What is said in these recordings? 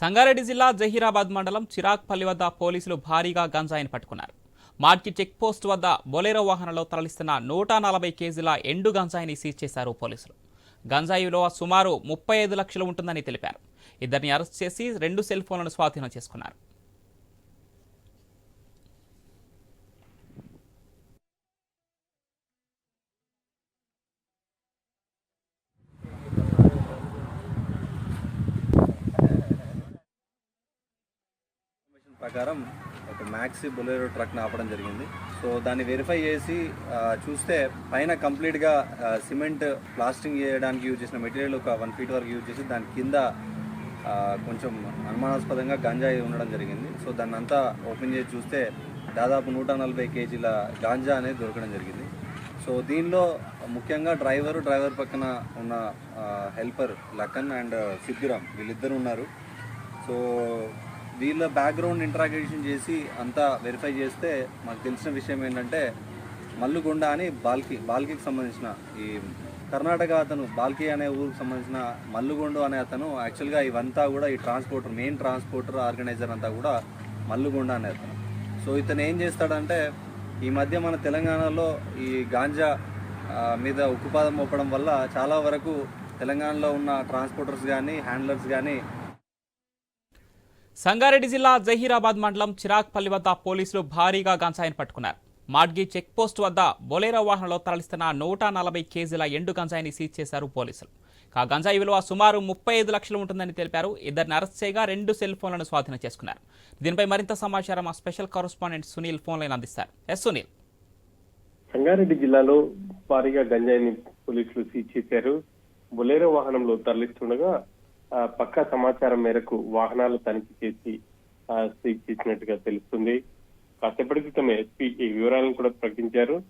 సంగారెడ్డి జిల్లా జహీరాబాద్ మండలం చిరాక్పల్లి వద్ద పోలీసులు భారీగా గంజాయిని పట్టుకున్నారు. మార్కి చెక్ పోస్ట్ వద్ద బొలేరో వాహనంలో తరలిస్తున్న నూట నలభై కేజీల ఎండు గంజాయిని సీజ్ చేశారు పోలీసులు. గంజాయి విలువ సుమారు ముప్పై ఐదు లక్షలు ఉంటుందని తెలిపారు. ఇద్దరిని అరెస్ట్ చేసి రెండు సెల్ ఫోన్లను స్వాధీనం చేసుకున్నారు. ప్రకారం ఒక మ్యాక్సీ బొలేరో ట్రక్ని ఆపడం జరిగింది. సో దాన్ని వెరిఫై చేసి చూస్తే పైన కంప్లీట్గా సిమెంట్ ప్లాస్టింగ్ చేయడానికి యూజ్ చేసిన మెటీరియల్ ఒక వన్ ఫీట్ వరకు యూజ్ చేసి దాని కింద కొంచెం అనుమానాస్పదంగా గంజాయి ఉండడం జరిగింది. సో దాన్ని అంతా ఓపెన్ చేసి చూస్తే దాదాపు నూట నలభై కేజీల గాంజా అనేది దొరకడం జరిగింది. సో దీనిలో ముఖ్యంగా డ్రైవరు డ్రైవర్ పక్కన ఉన్న హెల్పర్ లక్కన్ అండ్ సిద్ధిరామ్ వీళ్ళిద్దరు ఉన్నారు. సో వీళ్ళ బ్యాక్గ్రౌండ్ ఇంట్రాగేషన్ చేసి అంతా వెరిఫై చేస్తే మాకు తెలిసిన విషయం ఏంటంటే మల్లుగొండ అని బాల్కి బాల్కీకి సంబంధించిన ఈ కర్ణాటక అతను బాల్కి అనే ఊరికి సంబంధించిన మల్లుగొండ అనే అతను యాక్చువల్గా ఇవంతా కూడా ఈ ట్రాన్స్పోర్టర్ మెయిన్ ట్రాన్స్పోర్టర్ ఆర్గనైజర్ అంతా కూడా మల్లుగొండ అనే అతను. సో ఇతను ఏం చేస్తాడంటే ఈ మధ్య మన తెలంగాణలో ఈ గాంజా మీద ఉక్కుపాదం మోపడం వల్ల చాలా వరకు తెలంగాణలో ఉన్న ట్రాన్స్పోర్టర్స్ కానీ హ్యాండ్లర్స్ కానీ సంగారెడ్డి జిల్లా జహీరాబాద్ మండలం చిరాక్పల్లి వద్ద పోలీసులు భారీగా గంజాయిని పట్టుకున్నారు. మాడ్గి చెక్ పోస్ట్ వద్ద బొలేరో వాహనంలో తరలిస్తున్న నూట నలభై కేజీల ఎండు గంజాయిని సీజ్ చేశారు పోలీసులు. ఆ గంజాయి విలువ సుమారు ముప్పై ఐదు లక్షలు ఉంటుందని తెలిపారు. ఇద్దరిని అరెస్ట్ చేయగా రెండు సెల్ ఫోన్లను స్వాధీనం చేసుకున్నారు. దీనిపై మరింత సమాచారం మా special correspondent Sunil phone line అందిస్తారు. ఎస్ సునీల్. సంగారెడ్డి జిల్లాలో భారీగా గంజాయిని పోలీసులు సీజ్ చేశారు. బొలేరో వాహనంలో తరలిస్తుండగా పక్కా సమాచారం మేరకు వాహనాలు తనిఖీ చేసి ఆ, సీజ్ చేసినట్టుగా తెలుస్తుంది. కాసేపటి క్రితం ఎస్పీ ఈ వివరాలను కూడా ప్రకటించారు.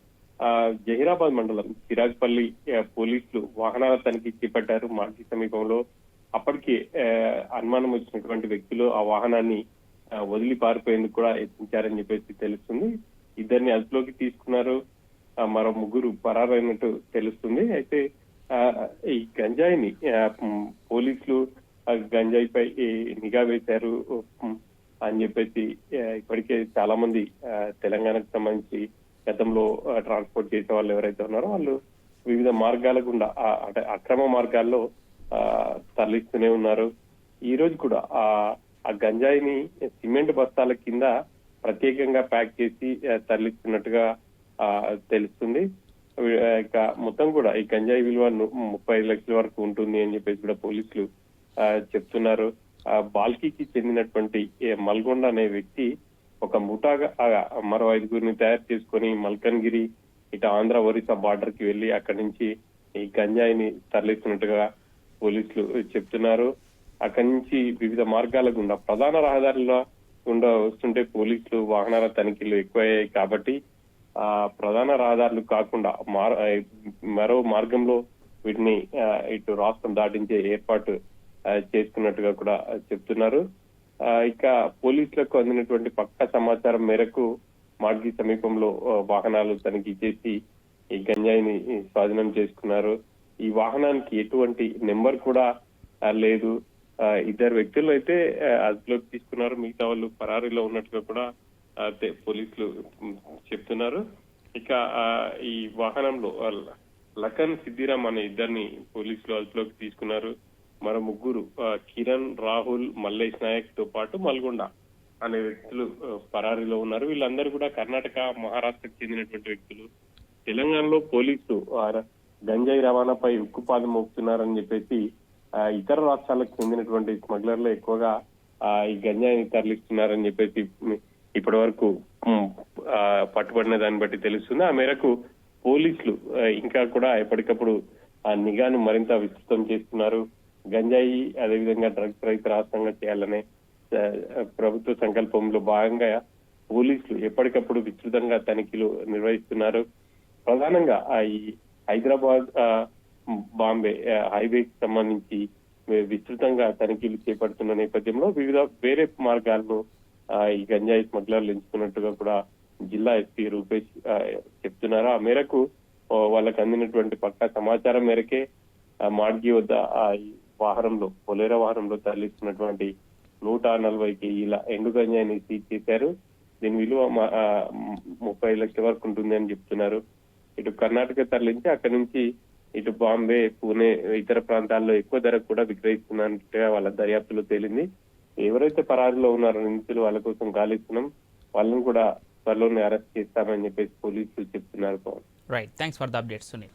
ఆ జహీరాబాద్ మండలం సిరాజ్పల్లి పోలీసులు వాహనాల తనిఖీ చేపట్టారు మార్చి సమీపంలో. అప్పటికి అనుమానం వచ్చినటువంటి వ్యక్తులు ఆ వాహనాన్ని వదిలి పారిపోయేందుకు కూడా యత్నించారని చెప్పేసి తెలుస్తుంది. ఇద్దరిని అదుపులోకి తీసుకున్నారు. మరో ముగ్గురు పరారైనట్టు తెలుస్తుంది. అయితే ఈ గంజాయిని పోలీసులు ఆ గంజాయిపై నిఘా వేశారు అని చెప్పేసి ఇప్పటికే చాలా మంది తెలంగాణకు సంబంధించి గతంలో ట్రాన్స్పోర్ట్ చేసే వాళ్ళు ఎవరైతే ఉన్నారో వాళ్ళు వివిధ మార్గాల గుండా ఆ, అంటే అక్రమ మార్గాల్లో ఆ, తరలిస్తూనే ఉన్నారు. ఈ రోజు కూడా ఆ ఆ గంజాయిని సిమెంట్ బస్తాల కింద ప్రత్యేకంగా ప్యాక్ చేసి తరలిస్తున్నట్టుగా ఆ, తెలుస్తుంది. మొత్తం కూడా ఈ గంజాయి విలువ ముప్పై ఐదు లక్షల వరకు ఉంటుంది అని చెప్పేసి కూడా పోలీసులు చెప్తున్నారు. ఆ, బాల్కీకి చెందినటువంటి మల్గొండ అనే వ్యక్తి ఒక ముఠాగా మరో ఐదుగురిని తయారు చేసుకొని మల్కన్గిరి ఇటు ఆంధ్ర ఒరిస్సా బార్డర్కి వెళ్ళి అక్కడి నుంచి ఈ గంజాయిని తరలిస్తున్నట్టుగా పోలీసులు చెప్తున్నారు. అక్కడి నుంచి వివిధ మార్గాల గుండా ప్రధాన రహదారిలో గుండా వస్తుంటే పోలీసులు వాహనాల తనిఖీలు ఎక్కువయ్యాయి కాబట్టి ప్రధాన రహదారులు కాకుండా మరో మార్గంలో వీటిని ఇటు రాష్ట్రం దాటించే ఏర్పాటు చేసుకున్నట్టుగా కూడా చెప్తున్నారు. ఆ, ఇక పోలీసులకు అందినటువంటి పక్కా సమాచారం మేరకు మార్గి సమీపంలో వాహనాలు తనిఖీ చేసి ఈ గంజాయిని స్వాధీనం చేసుకున్నారు. ఈ వాహనానికి ఎటువంటి నెంబర్ కూడా లేదు. ఇద్దరు వ్యక్తులు అయితే అదుపులోకి తీసుకున్నారు. మిగతా వాళ్ళు పరారీలో ఉన్నట్టుగా కూడా అదే పోలీసులు చెప్తున్నారు. ఇక ఆ, ఈ వాహనంలో లఖన్ సిద్దిరామ్ అనే ఇద్దరిని పోలీసులు అదుపులోకి తీసుకున్నారు. మరో ముగ్గురు కిరణ్ రాహుల్ మల్లేష్ నాయక్తో పాటు మల్గొండ అనే వ్యక్తులు పరారీలో ఉన్నారు. వీళ్ళందరూ కూడా కర్ణాటక మహారాష్ట్రకు చెందినటువంటి వ్యక్తులు. తెలంగాణలో పోలీసులు గంజాయి రవాణాపై ఉక్కుపాదం మోపుతున్నారని చెప్పేసి ఆ, ఇతర రాష్ట్రాలకు చెందినటువంటి స్మగ్లర్లు ఎక్కువగా ఆ, ఈ గంజాయిని తరలిస్తున్నారని చెప్పేసి ఇప్పటి వరకు పట్టుబడిన దాన్ని బట్టి తెలుస్తుంది. ఆ మేరకు పోలీసులు ఇంకా కూడా ఎప్పటికప్పుడు ఆ నిఘాను మరింత విస్తృతం చేస్తున్నారు. గంజాయి అదేవిధంగా డ్రగ్స్ రహిత రాష్ట్రంగా చేయాలనే ప్రభుత్వ సంకల్పంలో భాగంగా పోలీసులు ఎప్పటికప్పుడు విస్తృతంగా తనిఖీలు నిర్వహిస్తున్నారు. ప్రధానంగా ఈ హైదరాబాద్ ఆ, బాంబే హైవే హైవేకి సంబంధించి విస్తృతంగా తనిఖీలు చేపడుతున్న నేపథ్యంలో వివిధ వేరే మార్గాలను ఈ గంజాయి స్మగ్లర్లు ఎంచుకున్నట్టుగా కూడా జిల్లా ఎస్పీ రూపేష్ చెప్తున్నారు. ఆ మేరకు వాళ్ళకు అందినటువంటి పక్కా సమాచారం మేరకే మాడ్గి వద్ద ఆ వాహనంలో పొలేర వాహనంలో తరలిస్తున్నటువంటి నూట నలభై కేజీల ఎండు గంజాయిని సీజ్ చేశారు. దీని విలువ ముప్పై లక్షల వరకు ఉంటుంది అని చెప్తున్నారు. ఇటు కర్ణాటక తరలించి అక్కడి నుంచి ఇటు బాంబే పూణే ఇతర ప్రాంతాల్లో ఎక్కువ ధరకు కూడా విక్రయిస్తున్నట్టుగా వాళ్ళ దర్యాప్తులో తేలింది. ఎవరైతే పరారీలో ఉన్నారో నిందితులు వాళ్ళ కోసం గాలిస్తున్నాం వాళ్ళని కూడా త్వరలోనే అరెస్ట్ చేస్తామని చెప్పేసి పోలీసులు చెప్తున్నారు Pavan. Right thanks for the update Sunil